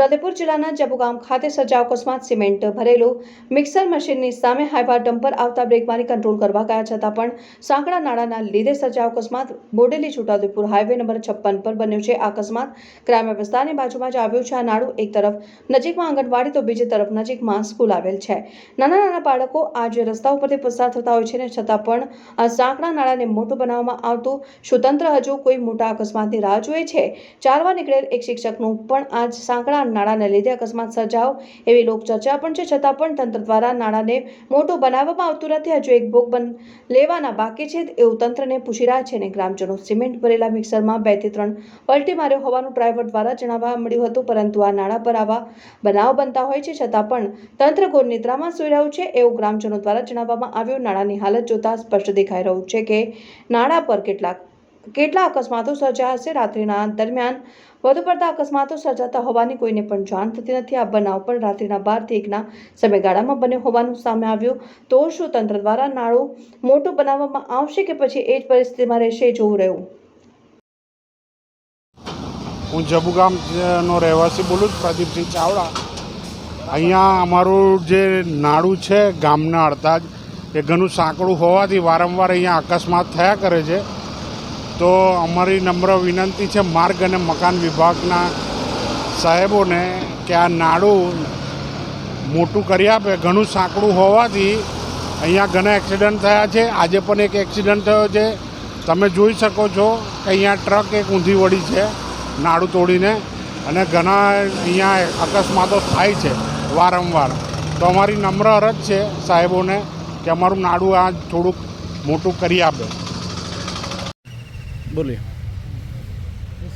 છોટાઉદેપુર જિલ્લાના જબુગામ ખાતે સર્જાયો અકસ્માત સિમેન્ટ ભરેલું મિક્સર મશીનની સામે હાઈવા ડમ્પર આવતા બ્રેક મારી કંટ્રોલ કરવા ગયા છતાં પણ સાંકડા નાળાના લીધે સર્જાયો અકસ્માત બોડેલી છોટાઉદેપુર હાઈવે નંબર છપ્પન પર બન્યો છે. આ અકસ્માત ગ્રામ્ય વિસ્તારની બાજુમાં જ આવ્યું છે. આ નાળું એક તરફ નજીકમાં આંગણવાડી, તો બીજી તરફ નજીકમાં સ્કૂલ આવેલ છે. નાના નાના બાળકો આ જે રસ્તા ઉપરથી પસાર થતા હોય છે ને છતાં પણ આ સાંકડા નાળાને મોટું બનાવવામાં આવતું શું તંત્ર હજુ કોઈ મોટા અકસ્માતની રાહ જુએ છે. ચાલવા નીકળેલ એક શિક્ષકનું પણ આજ સાંકડા નાળાને લીધે અકસ્માત સર્જાયો. એવી લોકચર્ચા પણ છે. છતાં પણ તંત્ર દ્વારા નાણાંને મોટું બનાવવામાં આવતું નથી. હજુ એક ભોગ બન લેવાના બાકી છે એવું તંત્રને પૂછી રહ્યા છે અને ગ્રામજનો સિમેન્ટ ભરેલા મિક્સરમાં બેથી ત્રણ પલટી માર્યો હોવાનું ડ્રાઈવર દ્વારા જણાવવા મળ્યું હતું. પરંતુ આ નાણાં પર આવા બનાવ બનતા હોય છે. છતાં પણ તંત્ર ઘોર નિદ્રામાં સૂઈ રહ્યું છે એવું ગ્રામજનો દ્વારા જણાવવામાં આવ્યું. નાણાંની હાલત જોતા સ્પષ્ટ દેખાઈ રહ્યું છે કે નાણાં પર કેટલાક કેટલા અકસ્માતો સર્જાયા હશે રાત્રિના દરમિયાન? વધુ પડતા અકસ્માતો સર્જાતા હોવાની કોઈને પણ જાણ થતી નથી. આ બનાવ પણ રાત્રિના બારથી એકના સમયગાળામાં બન્યો હોવાનું સામે આવ્યું. તો શું તંત્ર દ્વારા નાળું મોટું બનાવવામાં આવશે કે પછી એ જ પરિસ્થિતિમાં રહેશે જોવું રહ્યું? હું જબુગામ નો રહેવાસી બોલું છું, પ્રદીપસિંહ ચાવડા. અહીંયા અમારું જે નાળું છે, ગામના અડધા જ એ ઘણું સાંકડું હોવાથી વારંવાર અહીંયા અકસ્માત થયા કરે છે. તો અમારી નમ્ર વિનંતી છે માર્ગ અને મકાન વિભાગના સાહેબોને કે આ નાડું મોટું કરી આપે. ઘણું સાંકડું હોવાથી અહીંયા ઘણા એક્સિડન્ટ થયા છે. આજે પણ એક એક્સિડન્ટ થયો છે. તમે જોઈ શકો છો કે અહીંયા ટ્રક એક ઊંધી વળી છે, નાડું તોડીને. અને ઘણા અહીંયા અકસ્માતો થાય છે વારંવાર. તો અમારી નમ્ર અરજ છે સાહેબોને કે અમારું નાડું આ થોડુંક મોટું કરી આપે. बोलिए।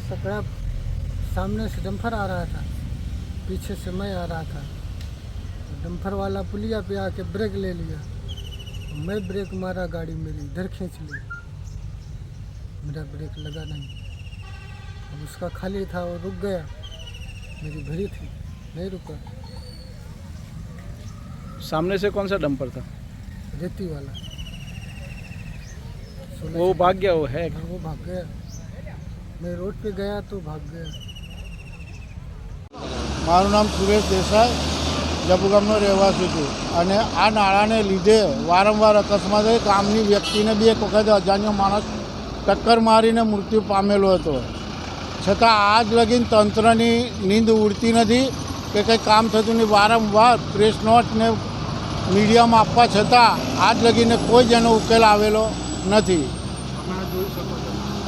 सकड़ा सामने से डम्फर आ रहा था पीछे से मैं आ रहा था। डम्फर वाला पुलिया पे आके ब्रेक ले लिया। मैं ब्रेक मारा गाड़ी मेरी इधर खींच ली। मेरा ब्रेक लगा नहीं। अब उसका खाली था वो रुक गया। मेरी भरी थी नहीं रुका। सामने से कौन सा डंपर था? रेती वाला। सोलह वो से- भाग गया वो है हाँ, वो भाग गया मैं रोड पे गया तो भाग गया મારું નામ સુરેશ દેસાઈ જબુગામનો રહેવાસી છું અને આ નાળાને લીધે વારંવાર અકસ્માત થઈ ગામની વ્યક્તિને બી એક વખત અજાણ્યો માણસ ટક્કર મારીને મૃત્યુ પામેલો હતો છતાં આજ લગીન તંત્રની નીંદ ઉડતી નથી કે કંઈ કામ થતું નહીં વારંવાર પ્રેસ નોટ ને મીડિયામાં આપવા છતાં આજ લગીને કોઈ જ એનો ઉકેલ આવેલો નથી.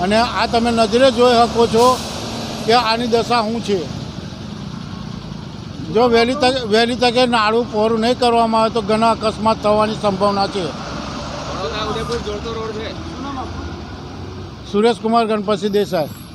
અને આ તમે નજરે જોઈ શકો છો કે આની દશા શું છે. જો વહેલી તકે વહેલી તકે નાળું પહોરું નહીં કરવામાં આવે તો ઘણા અકસ્માત થવાની સંભાવના છે. સુરેશકુમાર ગણપતિ દેસાઈ.